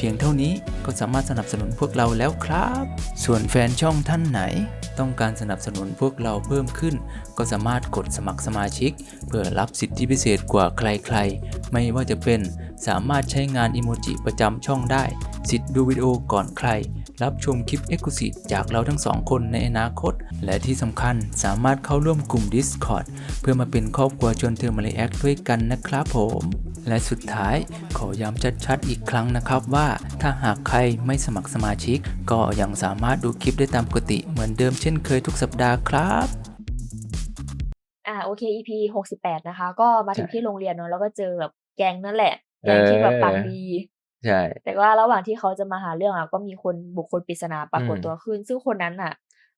พียงเท่านี้ก็สามารถสนับสนุนพวกเราแล้วครับ ส่วนแฟนช่องท่านไหน ต้องการสนับสนุนพวกเราเพิ่มขึ้น ก็สามารถกดสมัครสมาชิก เพื่อรับสิทธิพิเศษกว่าใครๆ ไม่ว่าจะเป็นสามารถใช้งานอิโมจิประจำช่องได้ สิทธิ์ดูวิดีโอก่อนใคร รับชมคลิป e x c l u s i v e จากเราทั้งสองคนในอนาคต และที่สำคัญสามารถเข้าร่วมกลุ่ม Discord เพื่อมาเป็นครอบครัวชวนเธอมาเลแอคด้วยกันนะครับผม และสุดท้ายขอย้ำชัดๆอีกครั้งนะครับว่าถ้าหากใครไม่สมัครสมาชิก ก็ยังสามารถดูคลิปได้ตามปกติเหมือนเดิมเช่นเคยทุกสัปดาห์ครับอ่าโอเค EP หกสิบแปดนะคะ ก็มาถึงใช่ที่โรงเรียนเนาะแล้วก็เจอแบบแก๊งนั่นแหละแก๊งที่แบบปากดีใช่แต่ว่าระหว่างที่เขาจะมาหาเรื่องอะก็มีคนบุคคลปริศนาปรากฏอืมตัวขึ้น ซึ่งคนนั้นอะ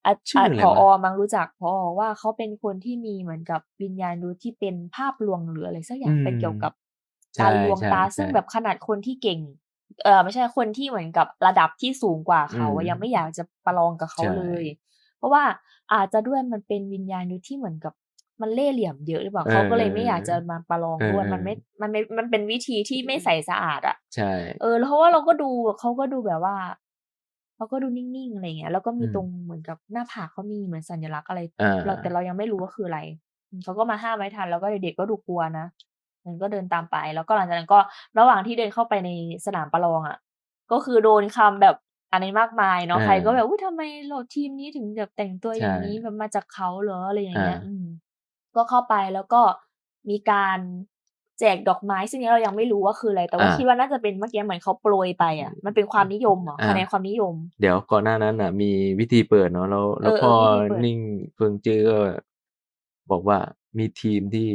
อะชื่ออะไรผอวะมังรู้จักพอว่าเขาเป็นคนที่มีเหมือนกับวิญญาณดูที่เป็นภาพลวงหรืออะไรสักอย่างเป็นเกี่ยวกับใช่ การลวงตาใช่ซึ่งใช่แบบขนาดคนที่เก่ง เออไม่ใช่คนที่เหมือนกับระดับที่สูงกว่าเขาอะอืมยังไม่อยากจะประลองกับเขาใช่เลย เพราะว่าอาจจะด้วยมันเป็นวิญญาณดูที่เหมือนกับมันเล่ห์เหลี่ยมเยอะหรือเปล่าเขาก็เลยไม่อยากจะมาประลองด้วยมันไม่มันไม่มันเป็นวิธีที่ไม่ใส่สะอาดอะใช่เออแล้วเพราะว่าเราก็ดูเขาก็ดูแบบว่าเขาก็ดูนิ่งๆอะไรเงี้ยแล้วก็มีอืมตรงเหมือนกับหน้าผากเขามีเหมือนสัญลักษณ์อะไรอ่าเราแต่เรายังไม่รู้ว่าคืออะไรอืมเขาก็มาห้ามไว้ทันแล้วก็เด็กๆก็ดูกลัวนะ มันก็เดินตามไป แล้วก็หลังจากนั้นก็ระหว่างที่เดินเข้าไปในสนามประลองอะ ก็คือโดนคำแบบอะไรมากมายเนาะอ่าใครก็แบบอุ้ยทำไมเราทีมนี้ถึงแบบแต่งตัวอย่างใช่นี้แบบมาจากเขาเหรออะไรอย่างเงี้ยอ่าอืมก็เข้าไปแล้วก็มีการแจกดอกไม้ซึ่งเนี้ยเรายังไม่รู้ว่าคืออะไร แต่ว่าอ่าคิดว่าน่าจะเป็นเมื่อกี้เหมือนเขาโปรยไปอะ มันเป็นความนิยมเหรออ่าคะแนนความนิยม เดี๋ยวก่อนหน้านั้นน่ะ มีวิธีเปิดเนาะแล้วแล้วเออพอเออวิธีเปิดนิ่งเฟิงจื้อก็บอกว่ามีทีมที่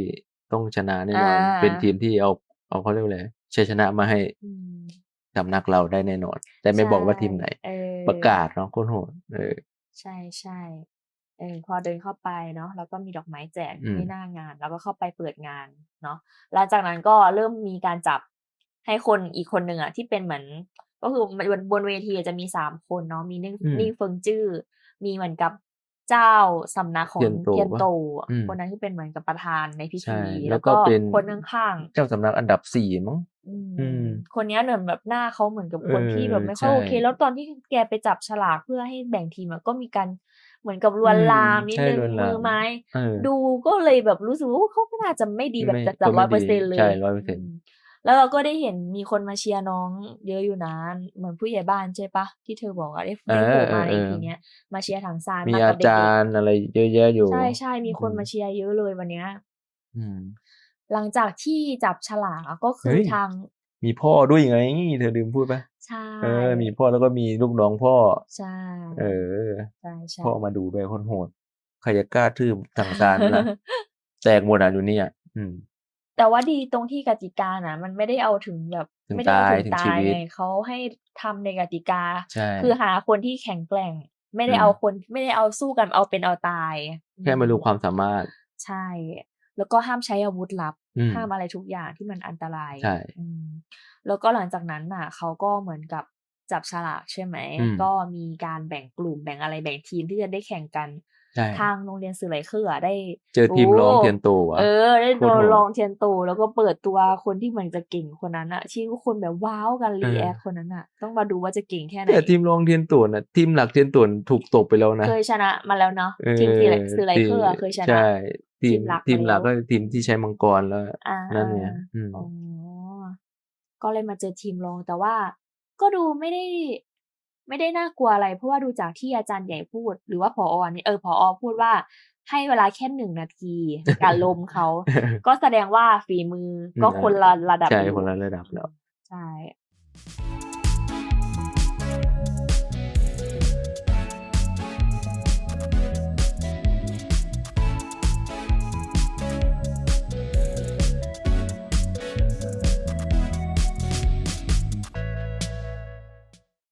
ต้องชนะแน่นอน อ่า เป็นทีมที่เอาเอาเขาเรียกว่าอะไรชัยชนะมาให้อืมสำนักเราได้แน่นอน แต่ไม่บอกว่าทีมไหนเออประกาศเนาะโคตรโหดเออ ใช่ใช่เออพอเดินเข้าไปเนาะแล้วก็มีดอกไม้แจกอืม ที่หน้างาน แล้วก็เข้าไปเปิดงานเนาะหลังจากนั้นก็เริ่มมีการจับให้คนอีกคนหนึ่งอะที่เป็นเหมือน ก็คือบนบนเวทีจะมีสามคนเนาะมีนิ่งอืม นิ่งเฟิงจื้อมีเหมือนกับ เจ้าสำนักของเทียนโตเทียนโตปะอืมคนนั้นที่เป็นเหมือนกับประธานในพิใช่ธีแล้วก็เป็นคนข้างๆเจ้าสำนักอันดับสี่มั้งอืมอืมคนเนี้ยเหมือนแบบหน้าเขาเหมือนกับคนเออที่แบบไม่ค่อยใช่โอเค แล้วตอนที่แกไปจับฉลากเพื่อให้แบ่งทีมอะก็มีการเหมือนกับลวนอืมลามนิดใช่นึงลวนลามมือไม้เออดูก็เลยแบบรู้สึกว่าเขาไม่น่าจะไม่ดีแบบไม่จัดจัดก็ไม่ร้อยเปอร์ดีเซ็นต์เลยใช่100%ม แล้วเราก็ได้เห็นมีคนมาเชียร์น้องเยอะอยู่นะเหมือนผู้ใหญ่บ้านใช่ปะที่เธอบอกอะได้ได้โผล่มาในเออเออทีเนี้ยมาเชียร์ถังซานมีมาอากับเด็กจารย์อะไรเยอะแยะอยู่ๆใช่ใช่มีคนอืมมาเชียร์เยอะเลยวันเนี้ยอืมหลังจากที่จับฉลากก็คืเฮ้อยทาง มีพ่อด้วยไงเธอลืมพูดปะใช่เออ มีพ่อแล้วก็มีลูกน้องพ่อใช่เออใช่ใช่พ่อมาดูด้วยคนโหดใครจะกล้าทืบทางการล่ะแตกหมดอะอยู่เนี่ยอืม แต่ว่าดีตรงที่กติกานะมันไม่ได้เอาถึงแบบ ถึงไม่ได้เอาตายถึงถึงตาชียวิต ไงเขาให้ทำในกติกา ใช่ คือหาคนที่แข็งแกร่ง ไม่ได้อืม เอาคนไม่ได้เอาสู้กันเอาเป็นเอาตายแค่มารู้อืความสามารถ ใช่ แล้วก็ห้ามใช้อาวุธลับ อืม ห้ามอะไรทุกอย่างที่มันอันตรายใช่ อืมแล้วก็หลังจากนั้นน่ะเขาก็เหมือนกับจับฉลากใช่ไหม อืม ก็มีการแบ่งกลุ่มแบ่งอะไรแบ่งทีมที่จะได้แข่งกันใช่ ทางโรงเรียนสื่อไหลเครืออะได้ เจอทีมรองโเทียนโตอะเออ ได้โคโดตรนโหดลองเทียนโตแล้วก็เปิดตัวคนที่เหมือนจะเก่งคนนั้นอะที่ทุกคนแบบว้าวกันรีแอคคนนั้นอะต้องมาดูว่าจะเก่งแค่ไหนแต่ทีมรองเทียนโตน่ะทีมหลักเทียนโตนถูกตกไปแล้วนะเคยชนะมาแล้วเนาะเออทีมสื่อสื่อไหลเครือทีมเคยชนะใช่ทีมทีมหลักทีมหลักมาก็แล้วทีมที่ใช้มังกรแล้วอ่านั่นไงอ่าอืมอ๋อก็เลยมาเจอทีมรองแต่ว่าก็ดูไม่ได้ ไม่ได้น่ากลัวอะไร เพราะว่าดูจากที่อาจารย์ใหญ่พูด หรือว่าผอนี่เออผอพูดว่าให้เวลาแค่หนึ่งนาทีการลมเขา ก็แสดงว่าฝีมือก็คนละระดับใช่อยู่คนละระดับแล้วใช่